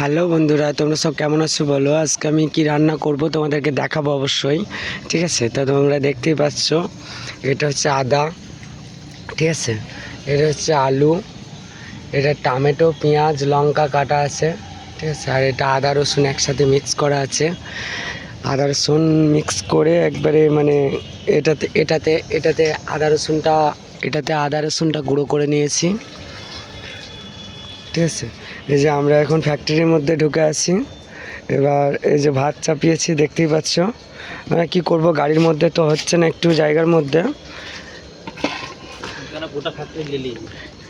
Hello বন্ধুরা, তোমরা সব কেমন আছো বলো? আজকে আমি কি রান্না করব তোমাদেরকে দেখাবো অবশ্যই, ঠিক আছে? তো তোমরা দেখতেই পাচ্ছ, এটা হচ্ছে আদা, ঠিক আছে? এটা হচ্ছে আলু, এটা টমেটো, পেঁয়াজ, লঙ্কা কাটা আছে, ঠিক আছে? আর এটা আদা, রসুন একসাথে মিক্স করা আছে। আদা, রসুন মিক্স করে একবারে মানে এটাতে এটাতে এটাতে আদা, রসুনটা, এটাতে আদা, রসুনটা গুঁড়ো করে নিয়েছি, ঠিক আছে? এই যে আমরা এখন ফ্যাক্টরির মধ্যে ঢুকে আছি। এবার এই যে ভাত চাপিয়েছি দেখতেই পাচ্ছ। আমরা কী করব গাড়ির মধ্যে তো হচ্ছে না একটু জায়গার মধ্যে।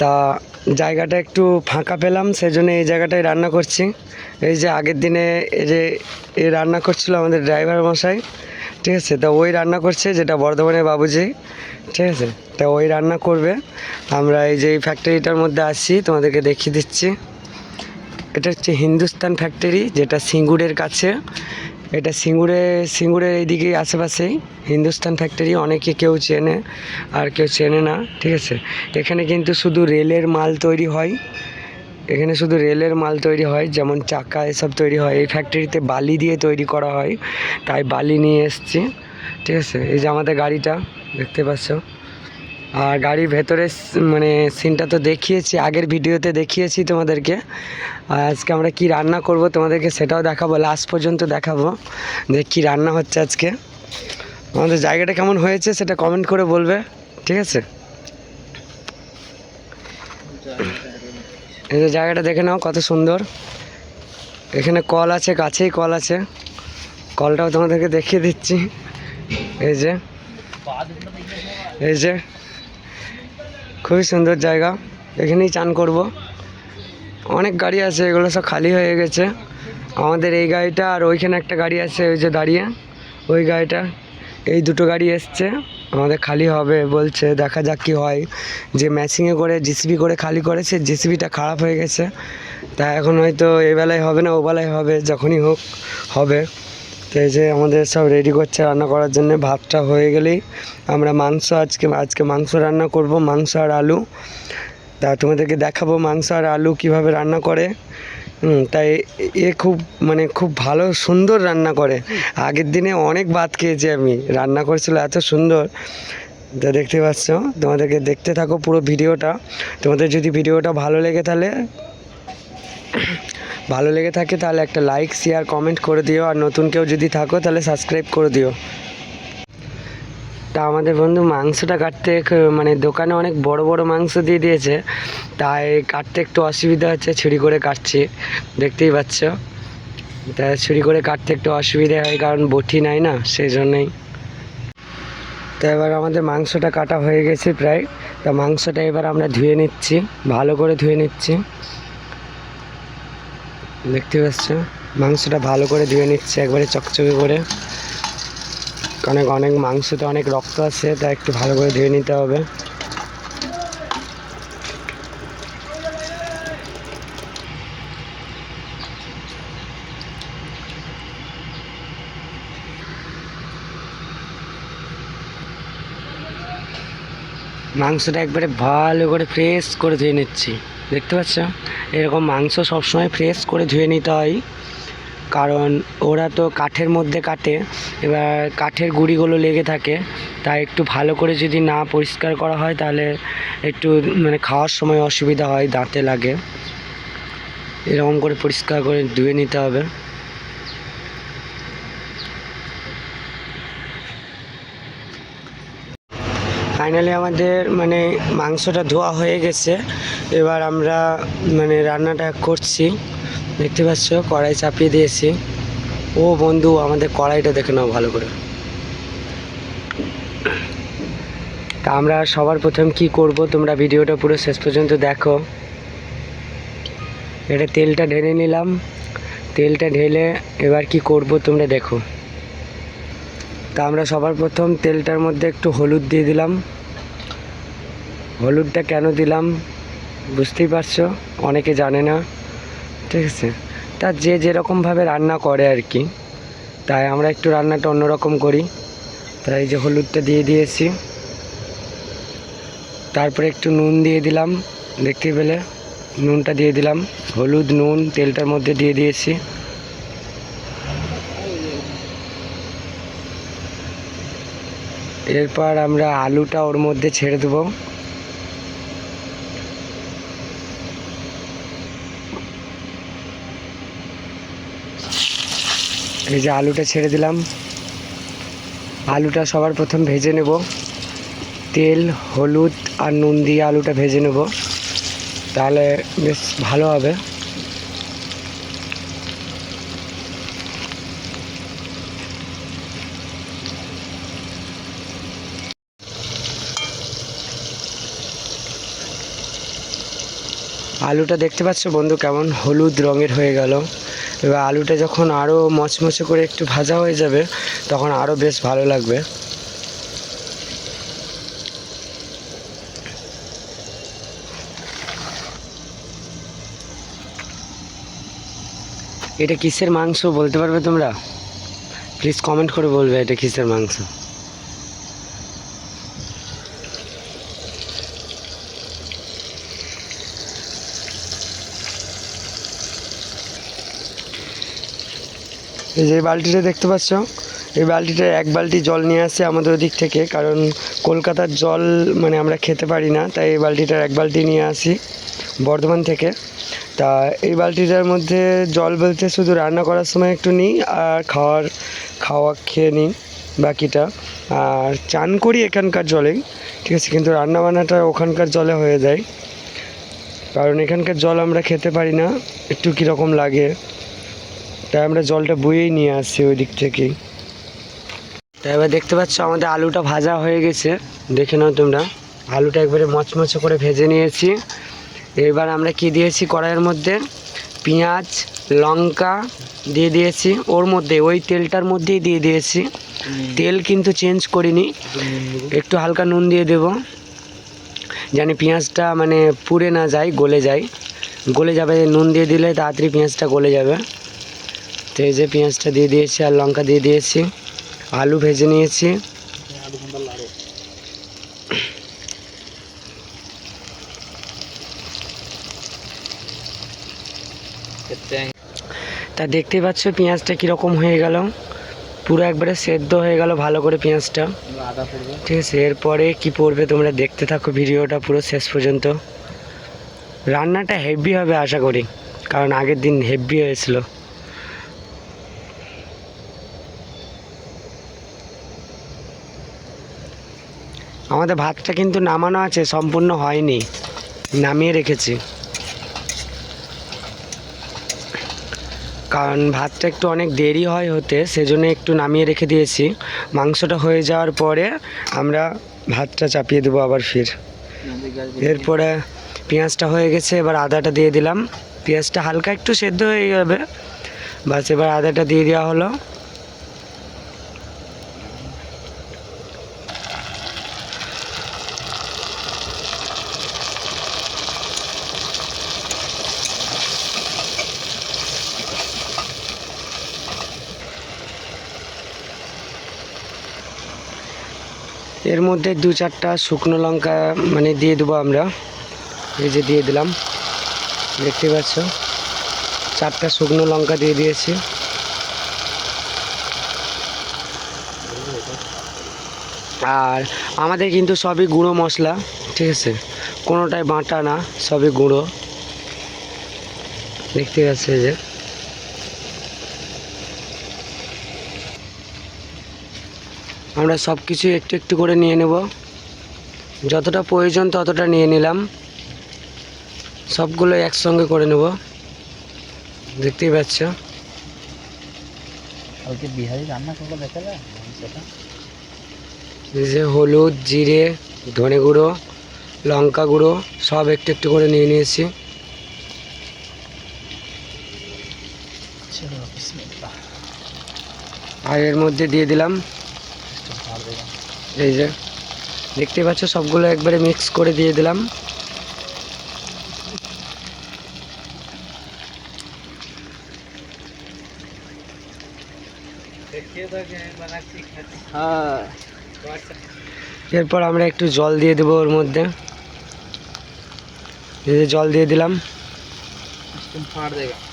তা জায়গাটা একটু ফাঁকা পেলাম সেই জন্য এই জায়গাটায় রান্না করছি। এই যে আগের দিনে এই যে এই রান্না করছিল আমাদের ড্রাইভার মশাই ঠিক আছে? তা ওই রান্না করছে যেটা বর্ধমানের বাবুজি ঠিক আছে? তা ওই রান্না করবে। আমরা এই যে এই ফ্যাক্টরিটার মধ্যে আসছি তোমাদেরকে দেখিয়ে দিচ্ছি। এটা হচ্ছে হিন্দুস্তান ফ্যাক্টরি, যেটা সিঙ্গুরের কাছে। এটা সিঙ্গুরে, সিঙ্গুরের এইদিকে আশেপাশেই হিন্দুস্তান ফ্যাক্টরি, অনেকে কেউ চেনে আর কেউ চেনে না, ঠিক আছে? এখানে কিন্তু শুধু রেলের মাল তৈরি হয়। এখানে শুধু রেলের মাল তৈরি হয়, যেমন চাকা এসব তৈরি হয়। এই ফ্যাক্টরিতে বালি দিয়ে তৈরি করা হয়। তাই বালি নিয়ে এসছি, ঠিক আছে? এই যে আমাদের গাড়িটা, দেখতে পাচ্ছ? আর গাড়ির ভেতরে মানে সিনটা তো দেখিয়েছি, আগের ভিডিওতে দেখিয়েছি তোমাদেরকে। আর আজকে আমরা কি রান্না করব তোমাদেরকে সেটাও দেখাবো লাস্ট পর্যন্ত দেখাবো, যে কী রান্না হচ্ছে আজকে। আমাদের জায়গাটা কেমন হয়েছে সেটা কমেন্ট করে বলবে, ঠিক আছে? এই যে জায়গাটা দেখে নাও কত সুন্দর। এখানে কল আছে, কাছেই কল আছে। কলটাও তোমাদেরকে দেখিয়ে দিচ্ছি। এই যে এই যে খুবই সুন্দর জায়গা। এখানেই চান করব। অনেক গাড়ি আছে, এগুলো সব খালি হয়ে গেছে। আমাদের এই গাড়িটা আর ওইখানে একটা গাড়ি আছে, ওই যে দাঁড়িয়ে। ওই গাড়িটা, এই দুটো গাড়ি এসছে। আমাদের খালি হবে বলছে, দেখা যাক কি হয়। যে ম্যাচিংয়ে করে জিসিবি করে খালি করেছে জিসিবিটা খারাপ হয়ে গেছে। তা এখন হয়তো এবেলায় হবে না ও বেলায় হবে, যখনই হোক, হবে। তো এই যে আমাদের সব রেডি করছে রান্না করার জন্য, ভাতটা হয়ে গেলেই আমরা মাংস আজকে আজকে মাংস রান্না করব, মাংস আর আলু। তা তোমাদেরকে দেখাবো মাংস আর আলু কীভাবে রান্না করে। তাই এ খুব মানে খুব ভালো, সুন্দর রান্না করে। আগের দিনে অনেক ভাত খেয়েছি আমি, রান্না করেছিল এত সুন্দর। তা দেখতে পাচ্ছ, তোমাদেরকে দেখতে থাকো পুরো ভিডিওটা। তোমাদের যদি ভিডিওটা ভালো লেগে তাহলে ভালো লেগে থাকে তাহলে একটা লাইক শেয়ার কমেন্ট করে দিও। আর নতুন কেউ যদি থাকো তাহলে সাবস্ক্রাইব করে দিও। তা আমাদের বন্ধু মাংসটা কাটতে মানে দোকানে অনেক বড় বড় মাংস দিয়ে দিয়েছে। তাই কাটতে একটু অসুবিধা হচ্ছে ছুরি করে কাটছি। দেখতেই পাচ্ছ। তা ছুরি করে কাটতে একটু অসুবিধা হয়, কারণ বটি নাই না সেই জন্যই তো এবার আমাদের মাংসটা কাটা হয়ে গেছে প্রায়। তা মাংসটা এবার আমরা ধুয়ে নিচ্ছি, ভালো করে ধুয়ে নিচ্ছি। দেখতে পাচ্ছ? মাংসটা ভালো করে ধুয়ে নিচ্ছে, একবারে চকচকে করে। অনেক অনেক মাংসতে অনেক রক্ত আছে তা একটু ভালো করে ধুয়ে নিতে হবে। মাংসটা একবারে ভালো করে ফ্রেশ করে ধুয়ে নিচ্ছি। দেখতে পাচ্ছ? এরকম মাংস সবসময় ফ্রেশ করে ধুয়ে নিতে হয়। কারণ ওরা তো কাঠের মধ্যে কাটে। এবার কাঠের গুঁড়িগুলো লেগে থাকে। তাই একটু ভালো করে যদি না পরিষ্কার করা হয়, তাহলে একটু মানে খাওয়ার সময় অসুবিধা হয়, দাঁতে লাগে। এরকম করে পরিষ্কার করে ধুয়ে নিতে হবে। ফাইনালি আমাদের মানে মাংসটা ধোয়া হয়ে গেছে। এবার আমরা মানে রান্নাটা করছি। দেখতে পাচ্ছ, কড়াই চাপিয়ে দিয়েছি। ও বন্ধু, আমাদের কড়াইটা দেখে নাও ভালো করে। তা আমরা সবার প্রথম কি করব? তোমরা ভিডিওটা পুরো শেষ পর্যন্ত দেখো। এটা তেলটা ঢেলে নিলাম। তেলটা ঢেলে এবার কি করব তোমরা দেখো। তা আমরা সবার প্রথম তেলটার মধ্যে একটু হলুদ দিয়ে দিলাম। হলুদটা কেন দিলাম? বুঝতেই পারছ? অনেকে জানে না। ঠিক আছে? তা যে যেরকমভাবে রান্না করে আর কি। তাই আমরা একটু রান্নাটা অন্যরকম করি। তাই যে হলুদটা দিয়ে দিয়েছি। তারপরে একটু নুন দিয়ে দিলাম। দেখতে পেলে? নুনটা দিয়ে দিলাম। হলুদ, নুন, তেলটার মধ্যে দিয়ে দিয়েছি। এরপর আমরা আলুটা ওর মধ্যে ছেড়ে দেবো। এই যে আলুটা ছেড়ে দিলাম। আলুটা সবার প্রথম ভেজে নেব। তেল, হলুদ আর নুন দিয়ে আলুটা ভেজে নেব। তাহলে বেশ ভালো হবে। আলুটা দেখতে পাচ্ছ বন্ধু কেমন হলুদ রঙের হয়ে গেল। এবার আলুটা যখন আরও মচমচে করে একটু ভাজা হয়ে যাবে, তখন আরও বেশ ভালো লাগবে। এটা কিসের মাংস বলতে পারবে তোমরা? প্লিজ কমেন্ট করে বলবে এটা কিসের মাংস। এই যে বালতিটা দেখতে পাচ্ছ, এই বালতিটা এক বালতি জল নিয়ে আসছে আমাদের ওদিক থেকে, কারণ কলকাতার জল মানে আমরা খেতে পারি না, তাই এই বালতিটার এক বালতি নিয়ে আসি বর্ধমান থেকে। তা এই বালতিটার মধ্যে জল বলতে শুধু রান্না করার সময় একটু নিই, আর খাওয়ার, খাওয়া খেয়ে নিই বাকিটা। আর চান করি এখানকার জলেই, ঠিক আছে, কিন্তু রান্না বান্নাটা ওখানকার জলে হয়ে যায়। কারণ এখানকার জল আমরা খেতে পারি না, একটু কীরকম লাগে। তাই আমরা জলটা বয়েই নিয়ে আসছি ওই দিক থেকেই তাই এবার দেখতে পাচ্ছ আমাদের আলুটা ভাজা হয়ে গেছে। দেখে নাও তোমরা আলুটা একবারে মচমচে করে ভেজে নিয়েছি। এবার আমরা কি দিয়েছি কড়াইয়ের মধ্যে? পেঁয়াজ লঙ্কা দিয়ে দিয়েছি। ওর মধ্যে ওই তেলটার মধ্যেই দিয়ে দিয়েছি। তেল কিন্তু চেঞ্জ করিনি। একটু হালকা নুন দিয়ে দেব। জানি পেঁয়াজটা মানে পুড়ে না যায় গলে যায়। গলে যাবে নুন দিয়ে দিলে তাড়াতাড়ি পেঁয়াজটা গলে যাবে। তো এই যে পেঁয়াজটা দিয়ে দিয়েছি আর লঙ্কা দিয়ে দিয়েছি, আলু ভেজে নিয়েছি। তা দেখতেই পাচ্ছ পেঁয়াজটা কীরকম হয়ে গেল। পুরো একবারে সেদ্ধ হয়ে গেল ভালো করে পেঁয়াজটা। ঠিক আছে, এরপরে কি পড়বে তোমরা দেখতে থাকো ভিডিওটা পুরো শেষ পর্যন্ত। রান্নাটা হেভি হবে আশা করি, কারণ আগের দিন হেভি হয়েছিল। আমাদের ভাতটা কিন্তু নামানো আছে, সম্পূর্ণ হয়নি। নামিয়ে রেখেছি। কারণ ভাতটা একটু অনেক দেরি হয় হতে, সেজন্য একটু নামিয়ে রেখে দিয়েছি। মাংসটা হয়ে যাওয়ার পরে আমরা ভাতটা চাপিয়ে দেবো আবার ফির। এরপরে পেঁয়াজটা হয়ে গেছে, এবার আদাটা দিয়ে দিলাম। পেঁয়াজটা হালকা একটু সেদ্ধ হয়ে যাবে। বাস এবার আদাটা দিয়ে দেওয়া হলো। এর মধ্যে দু চারটা শুকনো লঙ্কা মানে দিয়ে দেবো আমরা। এই যে দিয়ে দিলাম, দেখতে পাচ্ছ? চারটা শুকনো লঙ্কা দিয়ে দিয়েছি। আর আমাদের কিন্তু সবই গুঁড়ো মশলা, ঠিক আছে? কোনোটাই বাটা না, সবই গুঁড়ো। দেখতে পাচ্ছি যে। আমরা সব কিছু একটু একটু করে নিয়ে নেব। যতটা প্রয়োজন ততটা নিয়ে নিলাম। সবগুলো একসঙ্গে করে নেব। দেখতেই পাচ্ছ। বিহারি রান্না যে হলুদ জিরে ধনে গুঁড়ো লঙ্কা গুঁড়ো সব একটু একটু করে নিয়ে নিয়েছি। চলো আর এর মধ্যে দিয়ে দিলাম এই যে, দেখতে পাচ্ছ, সবগুলো একবারে মিক্স করে দিয়ে দিলাম। হ্যাঁ। এরপর আমরা একটু জল দিয়ে দেবো ওর মধ্যে। জল দিয়ে দিলাম। দেবে।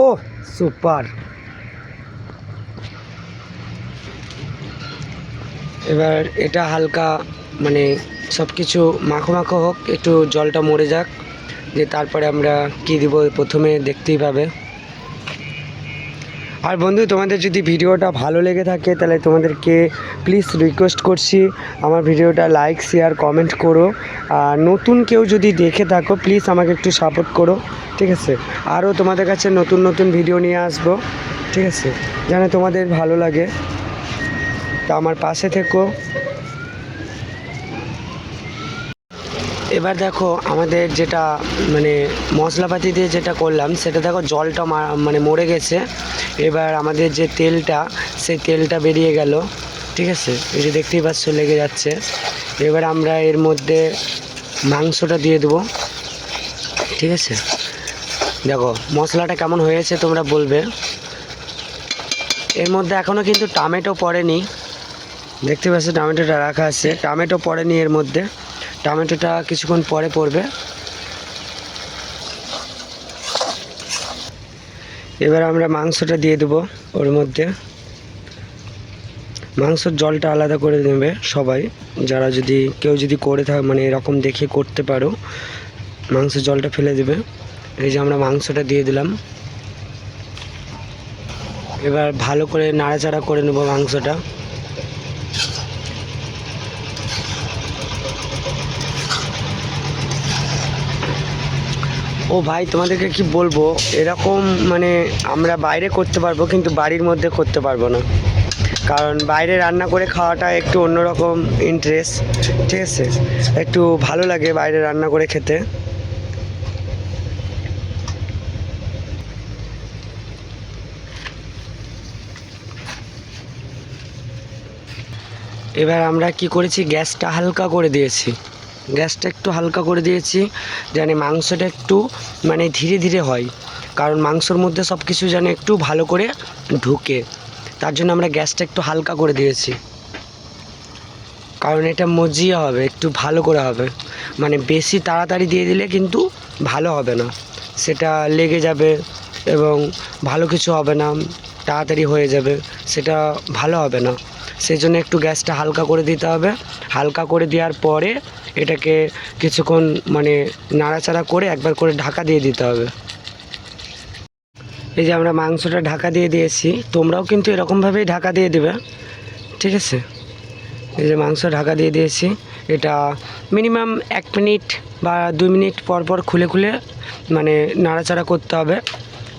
ও সুপার। এবার এটা হালকা মানে সব কিছু মাখো মাখো হোক, একটু জলটা মরে যাক যে তারপরে আমরা কি দিব প্রথমে দেখতেই পাবে। আর বন্ধু, তোমাদের যদি ভিডিওটা ভালো লেগে থাকে, তাহলে তোমাদেরকে প্লিজ রিকোয়েস্ট করছি। আমার ভিডিওটা লাইক শেয়ার কমেন্ট করো। আর নতুন কেউ যদি দেখে থাকো প্লিজ আমাকে একটু সাপোর্ট করো, ঠিক আছে? আরও তোমাদের কাছে নতুন নতুন ভিডিও নিয়ে আসব, ঠিক আছে? যেন তোমাদের ভালো লাগে। তা আমার পাশে থেকো। এবার দেখো আমাদের যেটা মানে মশলাপাতি দিয়ে যেটা করলাম, সেটা দেখো জলটা মানে মরে গেছে। এবার আমাদের যে তেলটা, সেই তেলটা বেরিয়ে গেল, ঠিক আছে? এই যে দেখতেই পাচ্ছ, লেগে যাচ্ছে। এবার আমরা এর মধ্যে মাংসটা দিয়ে দেবো, ঠিক আছে? দেখো, মশলাটা কেমন হয়েছে তোমরা বলবে। এর মধ্যে এখনও কিন্তু টমেটো পড়েনি। দেখতে পাচ্ছ, টমেটোটা রাখা আছে। টমেটো পড়েনি এর মধ্যে। টমেটোটা কিছুক্ষণ পরে পড়বে। এবার আমরা মাংসটা দিয়ে দেবো ওর মধ্যে। মাংসর জলটা আলাদা করে নেবে সবাই। যারা যদি, কেউ যদি করে থাকে মানে এরকম দেখে করতে পারো, মাংসের জলটা ফেলে দেবে। এই যে আমরা মাংসটা দিয়ে দিলাম। এবার ভালো করে নাড়াচাড়া করে নেব মাংসটা। ও ভাই, তোমাদেরকে কি বলব? এরকম মানে আমরা বাইরে করতে পারব, কিন্তু বাড়ির মধ্যে করতে পারব না। কারণ বাইরে রান্না করে খাওয়াটা একটু অন্যরকম ইন্টারেস্ট ঠিক আছে? একটু ভালো লাগে বাইরে রান্না করে খেতে। এবার আমরা কি করেছি? গ্যাসটা হালকা করে দিয়েছি। গ্যাসটা একটু হালকা করে দিয়েছি, যেন মাংসটা একটু মানে ধীরে ধীরে হয়। কারণ মাংসর মধ্যে সব কিছু যেন একটু ভালো করে ঢুকে। তার জন্য আমরা গ্যাসটা একটু হালকা করে দিয়েছি। কারণ এটা মজিয়ে হবে, একটু ভালো করে হবে। মানে বেশি তাড়াতাড়ি দিয়ে দিলে কিন্তু ভালো হবে না। সেটা লেগে যাবে এবং ভালো কিছু হবে না, তাড়াতাড়ি হয়ে যাবে, সেটা ভালো হবে না। সেই জন্য একটু গ্যাসটা হালকা করে দিতে হবে। হালকা করে দেওয়ার পরে এটাকে কিছুক্ষণ মানে নাড়াচাড়া করে একবার করে ঢাকা দিয়ে দিতে হবে। এই যে আমরা মাংসটা ঢাকা দিয়ে দিয়েছি, তোমরাও কিন্তু এরকমভাবেই ঢাকা দিয়ে দেবে, ঠিক আছে? এই যে মাংস ঢাকা দিয়ে দিয়েছি, এটা মিনিমাম এক মিনিট বা দুই মিনিট পর পর খুলে খুলে মানে নাড়াচাড়া করতে হবে,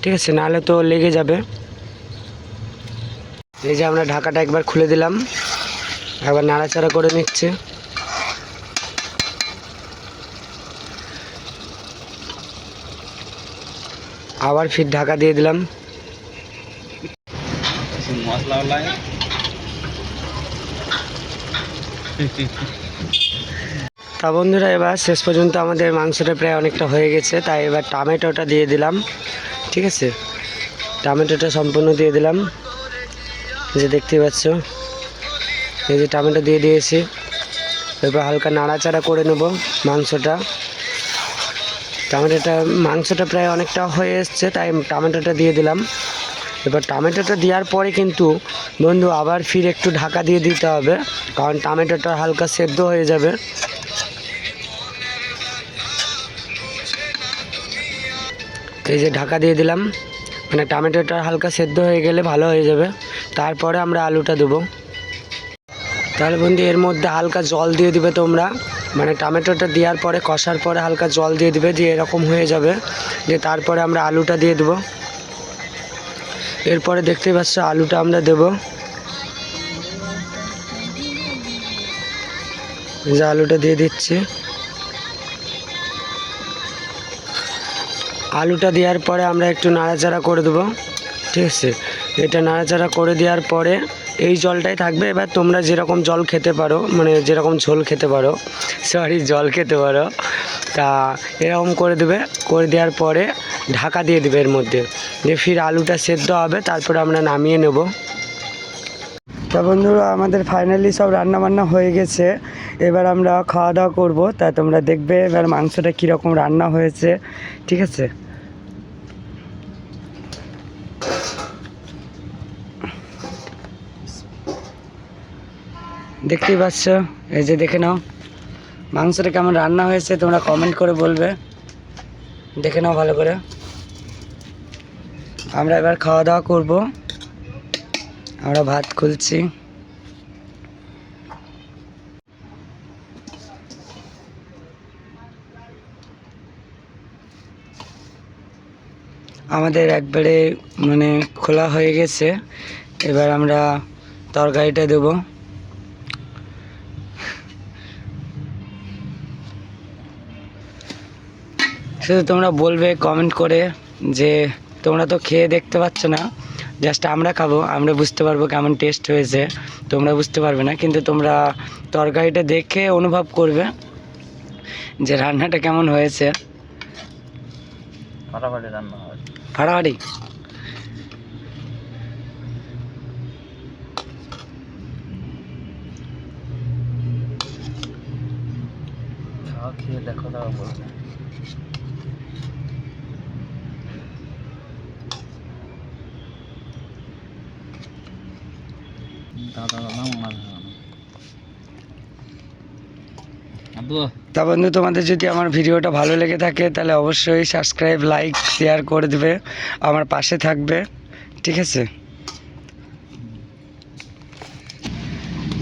ঠিক আছে? নাহলে তো লেগে যাবে। এই যে আমরা ঢাকাটা একবার খুলে দিলাম, একবার নাড়াচাড়া করে নিচ্ছে। আবার ফির ঢাকা দিয়ে দিলাম। তা বন্ধুরা, এবার শেষ পর্যন্ত আমাদের মাংসটা প্রায় অনেকটা হয়ে গেছে, তাই এবার টমেটোটা দিয়ে দিলাম, ঠিক আছে? টমেটোটা সম্পূর্ণ দিয়ে দিলাম যে দেখতে পাচ্ছ, এই যে টমেটো দিয়ে দিয়েছি, এরপর হালকা নাড়াচাড়া করে নেব মাংসটা। টমেটোটা, মাংসটা প্রায় অনেকটা হয়ে এসছে, তাই টমেটোটা দিয়ে দিলাম। এবার টমেটোটা দেওয়ার পরে কিন্তু বন্ধু আবার ফির একটু ঢাকা দিয়ে দিতে হবে, কারণ টমেটোটা হালকা সেদ্ধ হয়ে যাবে। এই যে ঢাকা দিয়ে দিলাম মানে টমেটোটা হালকা সেদ্ধ হয়ে গেলে ভালো হয়ে যাবে। তারপরে আমরা আলুটা দেবো। তাহলে বন্ধু এর মধ্যে হালকা জল দিয়ে দিবে তোমরা। মানে টমেটোটা দেওয়ার পরে, কষার পরে হালকা জল দিয়ে দিবে, দিয়ে এরকম হয়ে যাবে। দিয়ে তারপরে আমরা আলুটা দিয়ে দেবো। এরপরে দেখতেই পাচ্ছ আলুটা আমরা দেবো। যে আলুটা দিয়ে দিচ্ছি। আলুটা দেওয়ার পরে আমরা একটু নাড়াচাড়া করে দেবো। ঠিক আছে? এটা নাড়াচাড়া করে দেওয়ার পরে এই জলটাই থাকবে। এবার তোমরা যেরকম জল খেতে পারো মানে যেরকম ঝোল খেতে পারো সরি জল খেতে পারো, তা এরকম করে দেবে। করে দেওয়ার পরে ঢাকা দিয়ে দেবে এর মধ্যে। দিয়ে ফির আলুটা সেদ্ধ হবে, তারপরে আমরা নামিয়ে নেব। তা বন্ধুরা, আমাদের ফাইনালি সব রান্না বান্না হয়ে গেছে। এবার আমরা খাওয়া দাওয়া করব। তা তোমরা দেখবে এবার মাংসটা কীরকম রান্না হয়েছে, ঠিক আছে? দেখতেই পাচ্ছ? এই যে দেখে নাও। মাংসটা কেমন রান্না হয়েছে, তোমরা কমেন্ট করে বলবে। দেখে নাও ভালো করে। আমরা এবার খাওয়া দাওয়া করব। আমরা ভাত খুলছি। আমাদের একবারে মানে খোলা হয়ে গেছে। এবার আমরা তরকারিটা দেবো। শুধু তোমরা বলবে কমেন্ট করে যে তোমরা তো খেয়ে দেখতে পাচ্ছ না। জাস্ট আমরা খাব আমরা বুঝতে পারব কেমন টেস্ট হয়েছে। তোমরা বুঝতে পারবে না কিন্তু তোমরা তরকারিটা দেখে অনুভব করবে যে রান্নাটা কেমন হয়েছে। ফাটাফাটি রান্না খেয়ে দেখো তাও বলবে তা বন্ধু, তোমাদের যদি আমার ভিডিওটা ভালো লেগে থাকে, তাহলে অবশ্যই সাবস্ক্রাইব লাইক শেয়ার করে দেবে, আমার পাশে থাকবে, ঠিক আছে?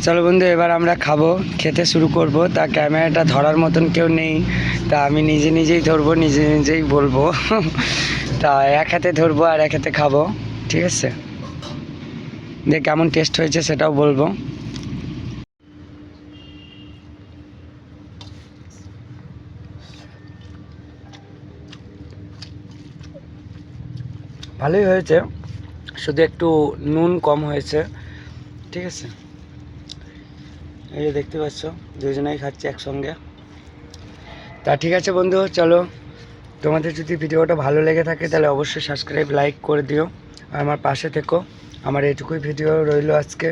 চলো বন্ধু, এবার আমরা খাব, খেতে শুরু করব। তা ক্যামেরাটা ধরার মতন কেউ নেই, তা আমি নিজে নিজেই ধরবো, নিজে নিজেই বলব। তা এক হাতে ধরবো আর এক হাতে খাব, ঠিক আছে? দেখ কেমন টেস্ট হয়েছে সেটাও বলব। ভালোই হয়েছে, শুধু একটু নুন কম হয়েছে, ঠিক আছে? এই যে দেখতে পাচ্ছ, দুজনেই খাচ্ছি একসঙ্গে। তা ঠিক আছে বন্ধু, চলো। তোমাদের যদি ভিডিওটা ভালো লেগে থাকে তাহলে অবশ্যই সাবস্ক্রাইব লাইক করে দিও। আমার পাশে থেকো। আমার এইটুকুই ভিডিও রইল আজকে।